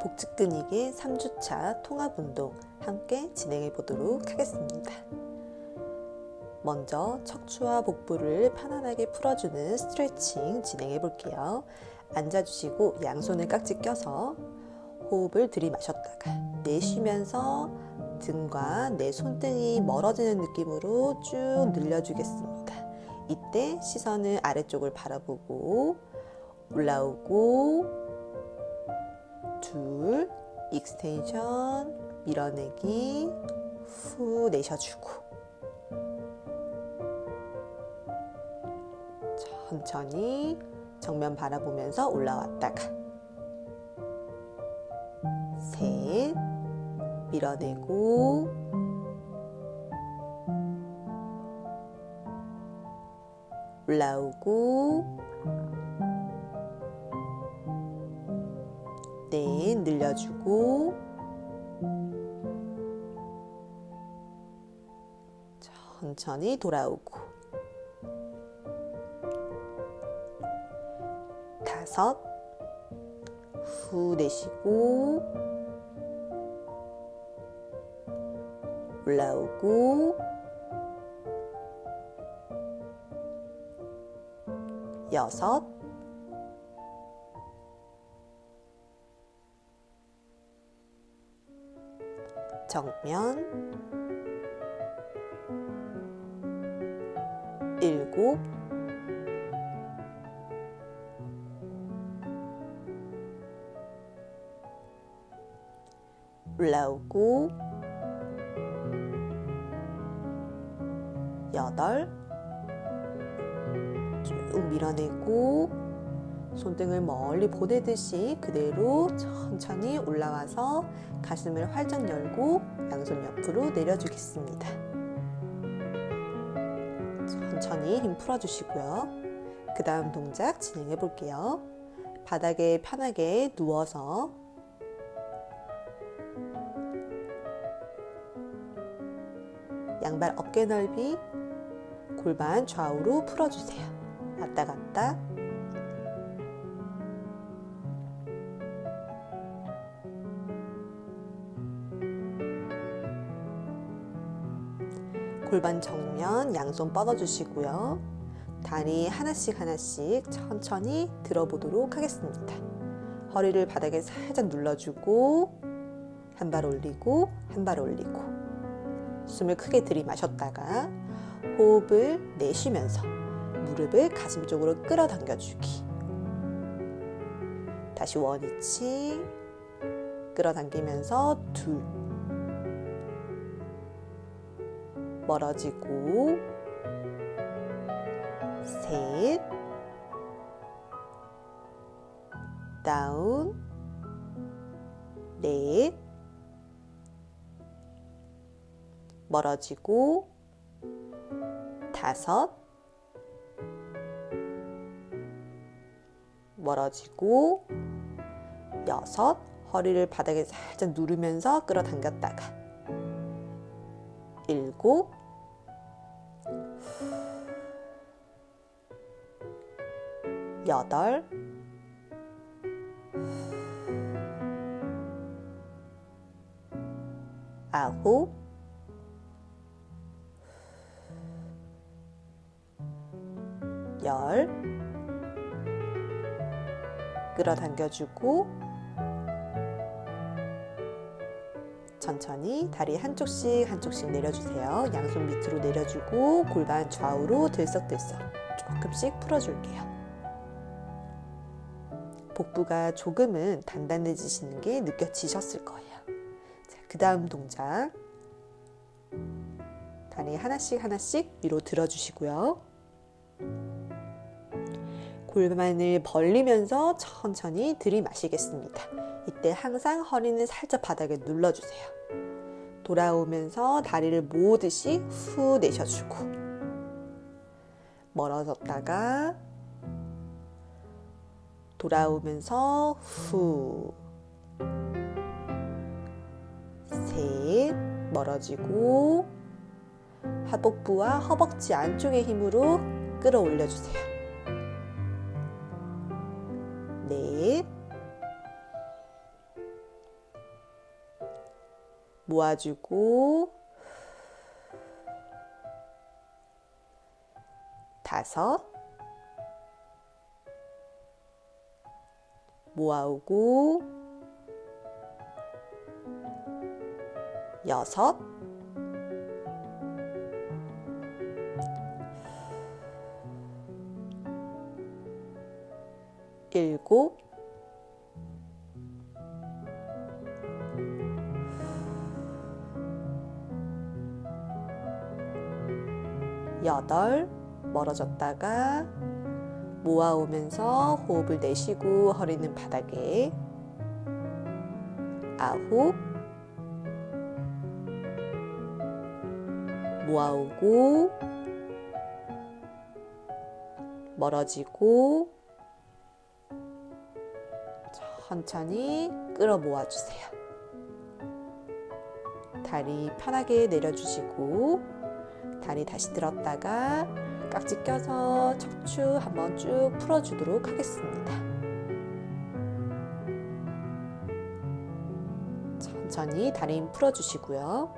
복직근익의 3주차 통합운동 함께 진행해 보도록 하겠습니다. 먼저 척추와 복부를 편안하게 풀어주는 스트레칭 진행해 볼게요. 앉아주시고 양손을 깍지 껴서 호흡을 들이마셨다가 내쉬면서 등과 내 손등이 멀어지는 느낌으로 쭉 늘려주겠습니다. 이때 시선을 아래쪽을 바라보고 올라오고 둘 익스텐션 밀어내기 후 내셔주고. 천천히 정면 바라보면서 올라왔다가. 셋 밀어내고. 올라오고 네 늘려주고. 천천히 돌아오고. 다섯. 후 내쉬고. 올라오고. 여섯 정면. 일곱. 올라오고. 여덟. 쭉 밀어내고 손등을 멀리 보내듯이 그대로 천천히 올라와서 가슴을 활짝 열고 양손 옆으로 내려주겠습니다. 천천히 힘 풀어주시고요. 그 다음 동작 진행해 볼게요. 바닥에 편하게 누워서 양발 어깨 넓이 골반 좌우로 풀어주세요. 왔다 갔다. 골반 정면 양손 뻗어주시고요. 다리 하나씩 하나씩 천천히 들어보도록 하겠습니다. 허리를 바닥에 살짝 눌러주고 한 발 올리고 한 발 올리고 숨을 크게 들이마셨다가 호흡을 내쉬면서 무릎을 가슴 쪽으로 끌어당겨 주기. 다시 원위치 끌어당기면서 둘 멀어지고 셋 다운 넷 멀어지고 다섯 멀어지고 여섯 허리를 바닥에 살짝 누르면서 끌어당겼다가 일곱 여덟. 아홉. 열. 끌어당겨주고 천천히 다리 한쪽씩 한쪽씩 내려주세요. 양손 밑으로 내려주고 골반 좌우로 들썩들썩 조금씩 풀어줄게요. 복부가 조금은 단단해지시는 게 느껴지셨을 거예요. 자, 그 다음 동작. 다리 하나씩 하나씩 위로 들어주시고요. 골반을 벌리면서 천천히 들이마시겠습니다. 이때 항상 허리는 살짝 바닥에 눌러주세요. 돌아오면서 다리를 모으듯이 후 내셔주고 멀어졌다가 돌아오면서 후 셋 멀어지고 하복부와 허벅지 안쪽의 힘으로 끌어올려 주세요. 모아주고 다섯 모아오고 여섯 일곱 여덟 멀어졌다가 모아오면서 호흡을 내쉬고 허리는 바닥에 아홉 모아오고 멀어지고 천천히 끌어 모아주세요. 다리 편하게 내려주시고 다리 다시 들었다가 깍지 껴서 척추 한번 쭉 풀어주도록 하겠습니다. 천천히 다리 힘 풀어주시고요.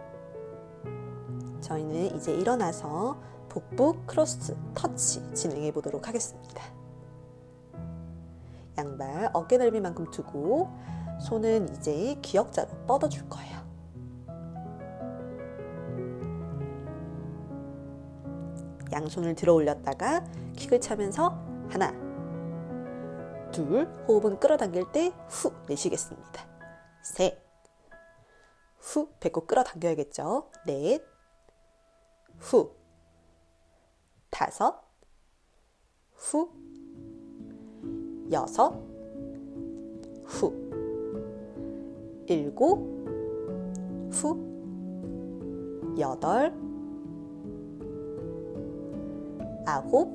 저희는 이제 일어나서 복부 크로스 터치 진행해 보도록 하겠습니다. 양발 어깨 넓이만큼 두고 손은 이제 기역자로 뻗어줄 거예요. 양손을 들어 올렸다가 킥을 차면서 하나, 둘, 호흡은 끌어당길 때 후 내쉬겠습니다. 셋, 후 배꼽 끌어당겨야겠죠. 넷, 후, 다섯, 후, 여섯, 후, 일곱, 후, 여덟, 아홉,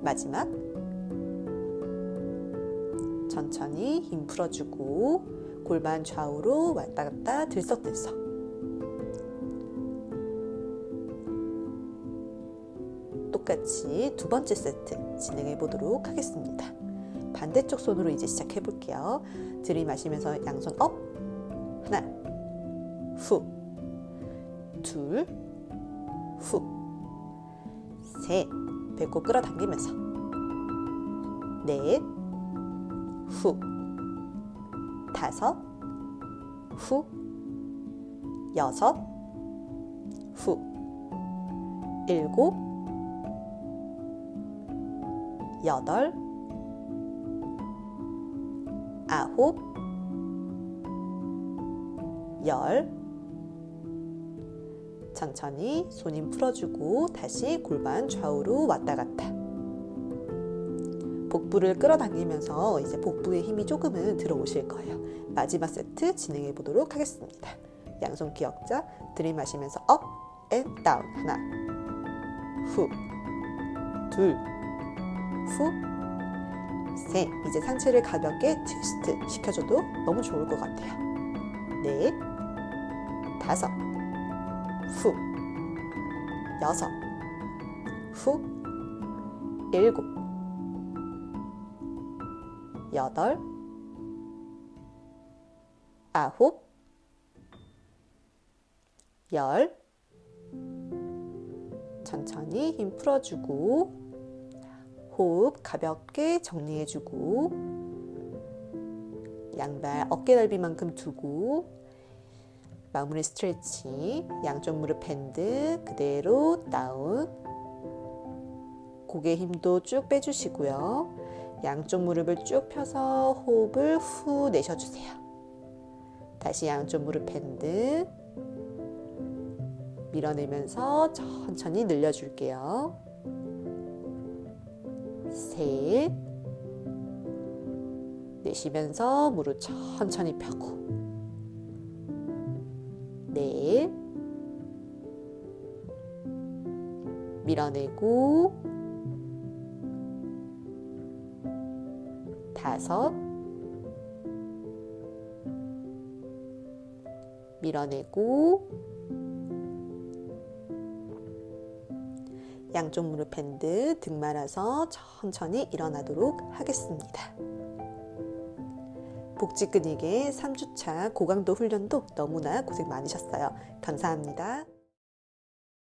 마지막. 천천히 힘 풀어주고 골반 좌우로 왔다 갔다 들썩들썩. 똑같이 두 번째 세트 진행해 보도록 하겠습니다. 반대쪽 손으로 이제 시작해 볼게요. 들이마시면서 양손 업. 하나 후. 둘, 후, 셋, 배꼽 끌어당기면서. 넷, 후, 다섯, 후, 여섯, 후, 일곱, 여덟, 아홉, 열, 천천히 손 힘 풀어주고 다시 골반 좌우로 왔다 갔다. 복부를 끌어당기면서 이제 복부에 힘이 조금은 들어오실 거예요. 마지막 세트 진행해 보도록 하겠습니다. 양손 기억자 들이마시면서 업, 앤, 다운 하나, 후, 둘, 후, 셋. 이제 상체를 가볍게 트위스트 시켜줘도 너무 좋을 것 같아요. 넷, 다섯, 후, 여섯, 후, 일곱, 여덟, 아홉, 열. 천천히 힘 풀어주고, 호흡 가볍게 정리해주고, 양발 어깨 넓이만큼 두고, 마무리 스트레치 양쪽 무릎 밴드 그대로 다운. 고개 힘도 쭉 빼주시고요. 양쪽 무릎을 쭉 펴서 호흡을 후 내셔주세요. 다시 양쪽 무릎 밴드 밀어내면서 천천히 늘려줄게요. 셋. 내쉬면서 무릎 천천히 펴고 넷 밀어내고 다섯 밀어내고 양쪽 무릎 밴드 등 말아서 천천히 일어나도록 하겠습니다. 복지 근육의 3주차 고강도 훈련도 너무나 고생 많으셨어요. 감사합니다.